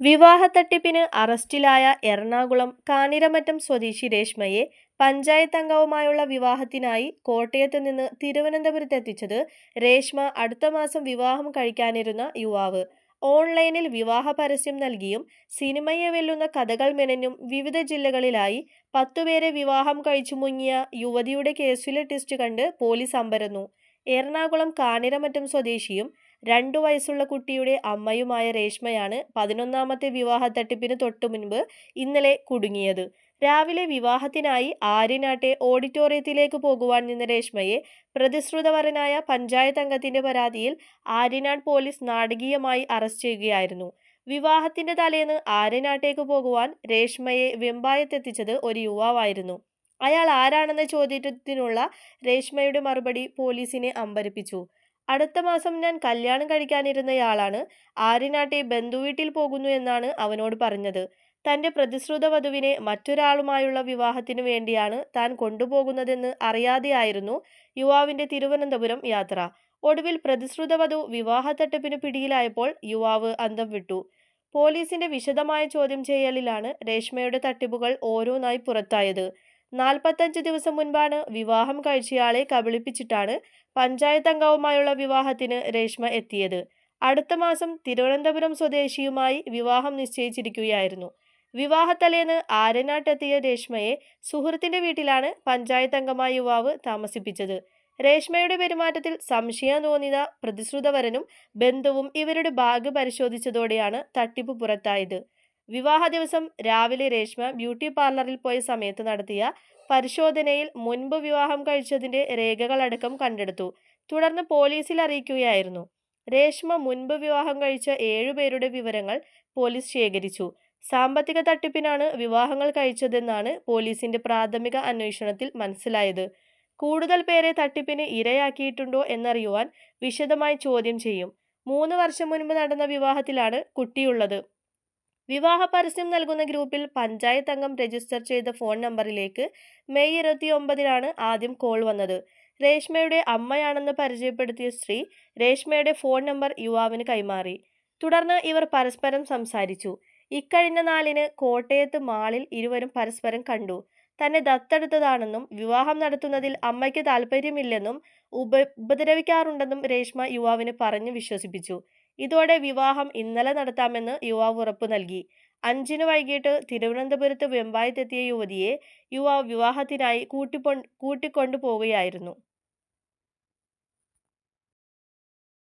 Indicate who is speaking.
Speaker 1: വിവാഹ തട്ടിപ്പിന് അറസ്റ്റിലായ എറണാകുളം കാനിരമറ്റം സ്വദേശി രേഷ്മയെ പഞ്ചായത്ത് അംഗവുമായുള്ള വിവാഹത്തിനായി കോട്ടയത്ത് നിന്ന് തിരുവനന്തപുരത്ത് എത്തിച്ചത് രേഷ്മ അടുത്ത മാസം വിവാഹം കഴിക്കാനിരുന്ന യുവാവ്. ഓൺലൈനിൽ വിവാഹ പരസ്യം നൽകിയും സിനിമയെ വെല്ലുന്ന കഥകൾ മെനഞ്ഞും വിവിധ ജില്ലകളിലായി പത്തുപേരെ വിവാഹം കഴിച്ചു മുങ്ങിയ യുവതിയുടെ കേസിലെ ടെസ്റ്റ് കണ്ട് പോലീസ് അമ്പരന്നു. എറണാകുളം കാനിരമറ്റം സ്വദേശിയും രണ്ടു വയസ്സുള്ള കുട്ടിയുടെ അമ്മയുമായ രേഷ്മയാണ് പതിനൊന്നാമത്തെ വിവാഹ തട്ടിപ്പിന് തൊട്ടു മുൻപ് ഇന്നലെ കുടുങ്ങിയത്. രാവിലെ വിവാഹത്തിനായി ആര്യനാട്ടെ ഓഡിറ്റോറിയത്തിലേക്ക് പോകുവാൻ നിന്ന രേഷ്മയെ പ്രതിശ്രുതവരനായ പഞ്ചായത്ത് അംഗത്തിന്റെ പരാതിയിൽ ആര്യനാട് പോലീസ് നാടകീയമായി അറസ്റ്റ് ചെയ്യുകയായിരുന്നു. വിവാഹത്തിന്റെ തലേന്ന് ആര്യനാട്ടേക്ക് പോകുവാൻ രേഷ്മയെ വെമ്പായത്തെത്തിച്ചത് ഒരു യുവാവായിരുന്നു. അയാൾ ആരാണെന്ന ചോദ്യത്തിനുള്ള രേഷ്മയുടെ മറുപടി പോലീസിനെ അമ്പരപ്പിച്ചു. അടുത്ത മാസം ഞാൻ കല്യാണം കഴിക്കാനിരുന്നയാളാണ്. ആര്യനാട്ടെ ബന്ധുവീട്ടിൽ പോകുന്നു എന്നാണ് അവനോട് പറഞ്ഞത്. തന്റെ പ്രതിശ്രുത വധുവിനെ മറ്റൊരാളുമായുള്ള വിവാഹത്തിനു വേണ്ടിയാണ് താൻ കൊണ്ടുപോകുന്നതെന്ന് അറിയാതെയായിരുന്നു യുവാവിന്റെ തിരുവനന്തപുരം യാത്ര. ഒടുവിൽ പ്രതിശ്രുത വധു വിവാഹ തട്ടിപ്പിന് പിടിയിലായപ്പോൾ യുവാവ് അന്തം വിട്ടു. പോലീസിന്റെ വിശദമായ ചോദ്യം ചെയ്യലിലാണ് രേഷ്മയുടെ തട്ടിപ്പുകൾ ഓരോന്നായി പുറത്തായത്. നാൽപ്പത്തഞ്ച് ദിവസം മുൻപാണ് വിവാഹം കഴിച്ചയാളെ കബളിപ്പിച്ചിട്ടാണ് പഞ്ചായത്ത് അംഗവുമായുള്ള വിവാഹത്തിന് രേഷ്മ എത്തിയത്. അടുത്ത മാസം തിരുവനന്തപുരം സ്വദേശിയുമായി വിവാഹം നിശ്ചയിച്ചിരിക്കുകയായിരുന്നു. വിവാഹത്തലേന്ന് ആരനാട്ടെത്തിയ രേഷ്മയെ സുഹൃത്തിന്റെ വീട്ടിലാണ് പഞ്ചായത്ത് അംഗമായ യുവാവ് താമസിപ്പിച്ചത്. രേഷ്മയുടെ പെരുമാറ്റത്തിൽ സംശയം തോന്നിയ പ്രതിശ്രുതവരനും ബന്ധുവും ഇവരുടെ ബാഗ് പരിശോധിച്ചതോടെയാണ് തട്ടിപ്പ് പുറത്തായത്. വിവാഹ ദിവസം രാവിലെ രേഷ്മ ബ്യൂട്ടി പാർലറിൽ പോയ സമയത്ത് നടത്തിയ പരിശോധനയിൽ മുൻപ് വിവാഹം കഴിച്ചതിന്റെ രേഖകളടക്കം കണ്ടെടുത്തു. തുടർന്ന് പോലീസിൽ അറിയിക്കുകയായിരുന്നു. രേഷ്മ മുൻപ് വിവാഹം കഴിച്ച ഏഴുപേരുടെ വിവരങ്ങൾ പോലീസ് ശേഖരിച്ചു. സാമ്പത്തിക തട്ടിപ്പിനാണ് വിവാഹങ്ങൾ കഴിച്ചതെന്നാണ് പോലീസിന്റെ പ്രാഥമിക അന്വേഷണത്തിൽ മനസ്സിലായത്. കൂടുതൽ പേരെ തട്ടിപ്പിന് ഇരയാക്കിയിട്ടുണ്ടോ എന്നറിയുവാൻ വിശദമായി ചോദ്യം ചെയ്യും. മൂന്ന് വർഷം മുൻപ് നടന്ന വിവാഹത്തിലാണ് കുട്ടിയുള്ളത്. വിവാഹ പരസ്യം നൽകുന്ന ഗ്രൂപ്പിൽ പഞ്ചായത്ത് അംഗം രജിസ്റ്റർ ചെയ്ത ഫോൺ നമ്പറിലേക്ക് മെയ് ഇരുപത്തി ഒമ്പതിനാണ് ആദ്യം കോൾ വന്നത്. രേഷ്മയുടെ അമ്മയാണെന്ന് പരിചയപ്പെടുത്തിയ സ്ത്രീ രേഷ്മയുടെ ഫോൺ നമ്പർ യുവാവിന് കൈമാറി. തുടർന്ന് ഇവർ പരസ്പരം സംസാരിച്ചു. ഇക്കഴിഞ്ഞ നാളിന് കോട്ടയത്ത് മാളിൽ ഇരുവരും പരസ്പരം കണ്ടു. തന്നെ ദത്തെടുത്തതാണെന്നും വിവാഹം നടത്തുന്നതിൽ അമ്മയ്ക്ക് താല്പര്യമില്ലെന്നും ഉപ ഉപദ്രവിക്കാറുണ്ടെന്നും രേഷ്മ യുവാവിനെ പറഞ്ഞു വിശ്വസിപ്പിച്ചു. ഇതോടെ വിവാഹം ഇന്നലെ നടത്താമെന്ന് യുവാവ് ഉറപ്പു നൽകി. അഞ്ചിന് വൈകിട്ട് തിരുവനന്തപുരത്ത് വെമ്പായത്തെത്തിയ യുവതിയെ യുവാവ് വിവാഹത്തിനായി കൂട്ടിക്കൊ കൂട്ടിക്കൊണ്ടു പോവുകയായിരുന്നു